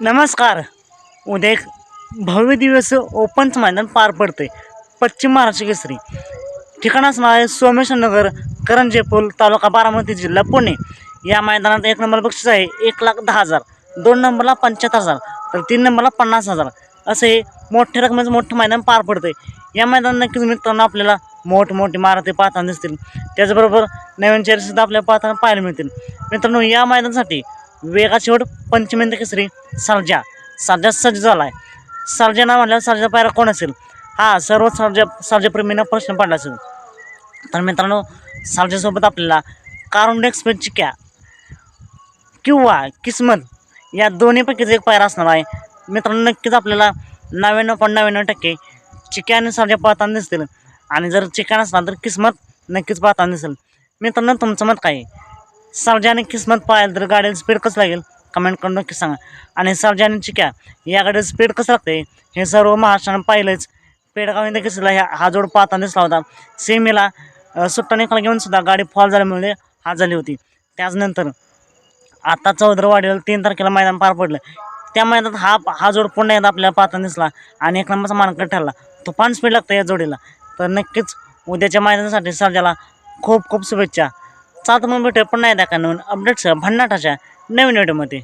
नमस्कार. उद्या एक भव्य दिवस ओपनचं मैदान पार पडते पश्चिम महाराष्ट्र केसरी. ठिकाण असणार आहे सोमेश्वरनगर करंजे पूल तालुका बारामती जिल्हा पुणे. या मैदानात एक नंबर बक्षीस आहे एक लाख दहा हजार. दोन नंबरला पंच्याहत्तर हजार तर तीन नंबरला पन्नास हजार. असे हे मोठ्या रकमेचं मोठं मैदान पार पडते या मैदान नक्कीच मित्रांनो आपल्याला मोठमोठी मारुती पाहताना दिसतील. त्याचबरोबर नवीन चेअरसुद्धा आपल्याला पाहताना पाहायला मिळतील. मित्रांनो या मैदानासाठी वेगा शेवट पंचमेंद केसरी सर्जा सर्जा सज्ज झाला आहे सर्जा ना म्हणल्यावर सर्जा पायरा कोण असेल? हा सर्व सर्जा सर्जाप्रेमींना प्रश्न पडला असेल. तर मित्रांनो सर्जासोबत आपल्याला कारुंड एक्सप्रेस चिक्या किंवा किस्मत या दोन्हीपैकीच एक पायरा असणार आहे. मित्रांनो नक्कीच आपल्याला नव्याण्णव पण नव्याण्णव टक्के चिक्या आणि सर्जा पाहताना दिसतील. आणि जर चिक्या नसला तर किस्मत नक्कीच पाहताना दिसेल. मित्रांनो तुमचं मत काय आहे? सर्जा किस्मत पाहायला तर गाडीला स्पीड कसं लागेल? कमेंट करून नक्की सांगा. आणि सर्जा क्या? या गाडीला स्पीड कसं लागते? हे सर्व महाराष्ट्रानं पाहिलंच. पेडगाव कसला ह्या हा जोड पाहताना दिसला होता. सेमीला सुट्टा निकाल घेऊन सुद्धा गाडी फॉल झाल्यामुळे हा झाली होती. त्याचनंतर आता चौधरवाडीला तीन तारखेला मैदान पार पडलं. त्या मैदानात हा हा जोड पुन्हा एकदा आपल्याला पाहताना दिसला आणि एक नंबरचा मानकर ठरला. तुफान स्पीड लागतं या जोडीला. तर नक्कीच उद्याच्या मैदानासाठी सर्जाला खूप खूप शुभेच्छा. चालतं मग भेटूया पुन्हा एकदा का नवीन अपडेट्स भन्नाटाच्या नवीन व्हिडिओमध्ये